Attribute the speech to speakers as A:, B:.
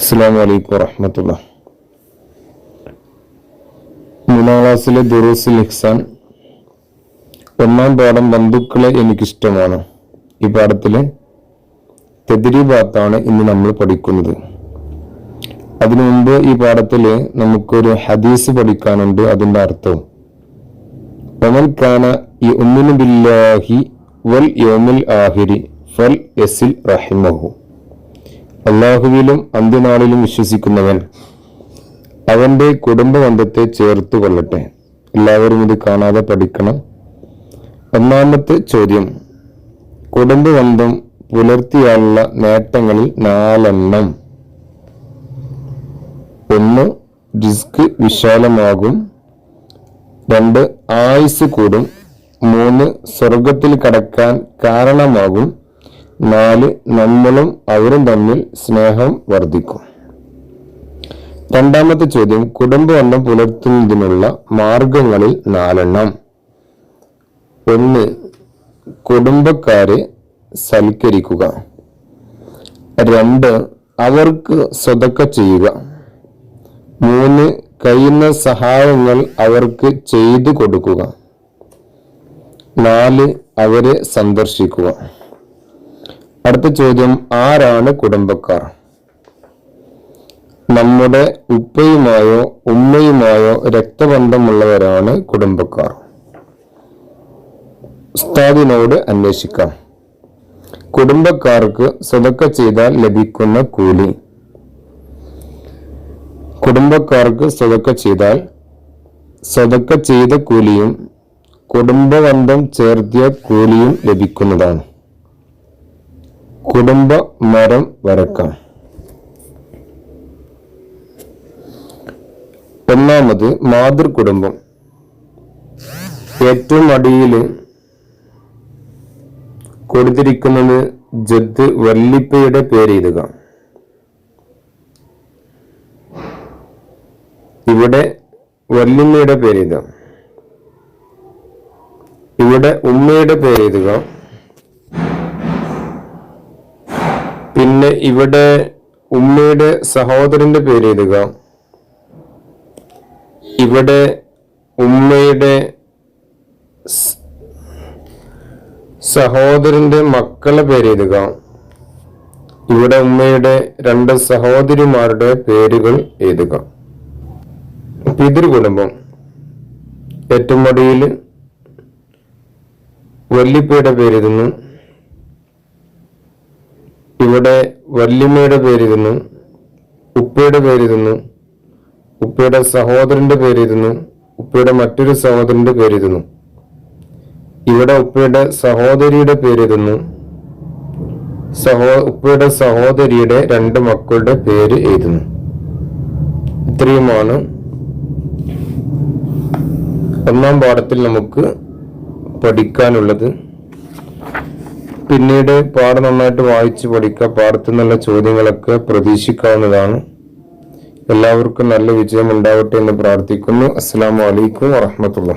A: അസ്സാം വലൈക്കും വറഹമത്തുള്ള. മൂന്നാം ക്ലാസ്സിലെ ദുറൂസിൽ ഇഹ്സാൻ. ഒന്നാം പാഠം ബന്ധുക്കളെ എനിക്കിഷ്ടമാണ്. ഈ പാഠത്തിലെ തെതിരിബാത്താണ് ഇന്ന് നമ്മൾ പഠിക്കുന്നത്. അതിനു മുമ്പ് ഈ പാഠത്തിൽ നമുക്കൊരു ഹദീസ് പഠിക്കാനുണ്ട് അതിന്റെ അർത്ഥവും. ഒമൻ കാന ഒന്നിനു ബില്ലാഹി വൽ യോമിൽ ആഹിരി ഫൽ യസിൽ റഹിമഹു. അള്ളാഹുവിലും അന്ത്യനാളിലും വിശ്വസിക്കുന്നവൻ അവന്റെ കുടുംബബന്ധത്തെ ചേർത്ത് കൊള്ളട്ടെ. എല്ലാവരും ഇത് കാണാതെ പഠിക്കണം. ഒന്നാമത്തെ ചോദ്യം. കുടുംബബന്ധം പുലർത്തിയാലുള്ള നേട്ടങ്ങളിൽ നാലെണ്ണം. ഒന്ന് റിസ്ക് വിശാലമാകും. രണ്ട് ആയുസ് കൂടും. മൂന്ന് സ്വർഗത്തിൽ കടക്കാൻ കാരണമാകും. നാല് നമ്മളും അവരും തമ്മിൽ സ്നേഹം വർദ്ധിക്കും. രണ്ടാമത്തെ ചോദ്യം കുടുംബബന്ധം പുലർത്തുന്നതിനുള്ള മാർഗങ്ങളിൽ നാലെണ്ണം. ഒന്ന് കുടുംബക്കാരെ സൽക്കരിക്കുക. രണ്ട് അവർക്ക് സ്വതക്ക ചെയ്യുക. മൂന്ന് കഴിയുന്ന സഹായങ്ങൾ അവർക്ക് ചെയ്തു കൊടുക്കുക. നാല് അവരെ സന്ദർശിക്കുക. അടുത്ത ചോദ്യം ആരാണ് കുടുംബക്കാർ? നമ്മുടെ ഉപ്പയുമായോ ഉമ്മയുമായോ രക്തബന്ധമുള്ളവരാണ് കുടുംബക്കാർ. ഉസ്താദിനോട് അന്വേഷിക്കാം. കുടുംബക്കാർക്ക് സ്വതക്ക ചെയ്താൽ ലഭിക്കുന്ന കൂലി. കുടുംബക്കാർക്ക് സ്വതക്ക ചെയ്താൽ സ്വതക്ക ചെയ്ത കൂലിയും കുടുംബബന്ധം ചേർത്തിയ കൂലിയും ലഭിക്കുന്നതാണ്. കുടുംബ മരം വരക്കാം. ഒന്നാമത് മാതൃ കുടുംബം ഏറ്റവും അടിയിൽ കൊടുത്തിരിക്കുന്നത് ജദ് വല്ലിപ്പയുടെ പേര് എഴുതുക. ഇവിടെ വല്ലിമ്മയുടെ പേര് ഇവിടെ ഉമ്മയുടെ പേര് എഴുതുക. ഇവിടെ ഉമ്മയുടെ സഹോദരന്റെ പേര് എഴുതുക. ഇവിടെ ഉമ്മയുടെ സഹോദരന്റെ മക്കളെ പേര് എഴുതുക. ഇവിടെ ഉമ്മയുടെ രണ്ട് സഹോദരിമാരുടെ പേരുകൾ എഴുതുക. പിതൃകുടുംബം ഏറ്റവും അടിയിൽ വല്ലിപ്പയുടെ പേരെഴുതുന്നു ഇവിടെ വല്യമ്മയുടെ പേരിരുന്നു ഉപ്പയുടെ പേരിരുന്നു ഉപ്പയുടെ സഹോദരന്റെ പേരിരുന്നു ഉപ്പയുടെ മറ്റൊരു സഹോദരന്റെ പേരിരുന്നു ഇവിടെ ഉപ്പയുടെ സഹോദരിയുടെ പേരിരുന്നു സഹോ ഉപ്പയുടെ സഹോദരിയുടെ രണ്ട് മക്കളുടെ പേര് എഴുതുന്നു ഇത്രയുമാണ്. ഒന്നാം പാഠത്തിൽ നമുക്ക് പഠിക്കാനുള്ളത്. പിന്നീട് പാഠം നന്നായിട്ട് വായിച്ച് പഠിക്കുക പാഠത്തിൽ നിന്നുള്ള ചോദ്യങ്ങളൊക്കെ പ്രതീക്ഷിക്കാവുന്നതാണ്. എല്ലാവർക്കും നല്ല വിജയം ഉണ്ടാവട്ടെ എന്ന് പ്രാർത്ഥിക്കുന്നു. അസ്സാം വലൈക്കും വറഹമത്തുള്ള